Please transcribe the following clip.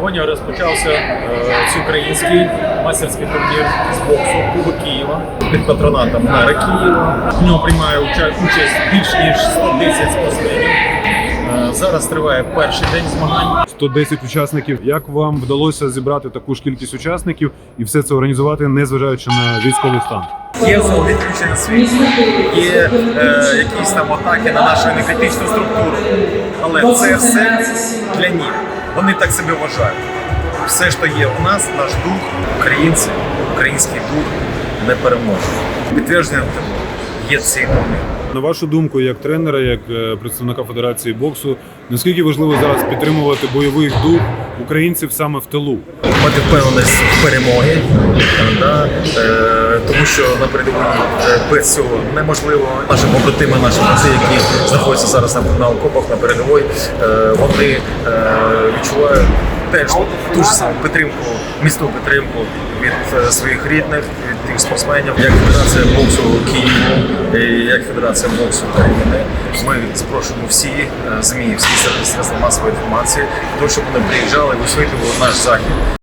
Сьогодні розпочався е, всеукраїнський майстерський турнір з боксу Кубок Києва під патронатом мера Києва. В ньому приймає участь більш ніж 110 спортсменів. Е, Зараз триває перший день змагань. 110 учасників. Як вам вдалося зібрати таку ж кількість учасників і все це організувати, незважаючи на військовий стан? Є знову відключення світла, є е, якісь там атаки на нашу енергетичну структуру. Але це все для них. Вони так себе вважають. Все, що є у нас, наш дух, українці, український дух не переможе. Підтвердженням тому є ці турнір. На вашу думку, як тренера, як е, представника Федерації боксу, наскільки важливо зараз підтримувати бойовий дух українців саме в тилу? мати впевненість перемоги, да, е, тому що на передовій е, без цього неможливо. Наші побратими, наші брати, які знаходяться зараз на, на окопах на передовій, е, вони е, відчувають теж ту ж саму підтримку, міцну підтримку від е, своїх рідних, від тих спортсменів, як Федерація боксу Києву, і як Федерація боксу України. Ми запрошуємо всі е, ЗМІ, всі средства масової інформації, то щоб вони приїжджали і висвітлювали наш захід.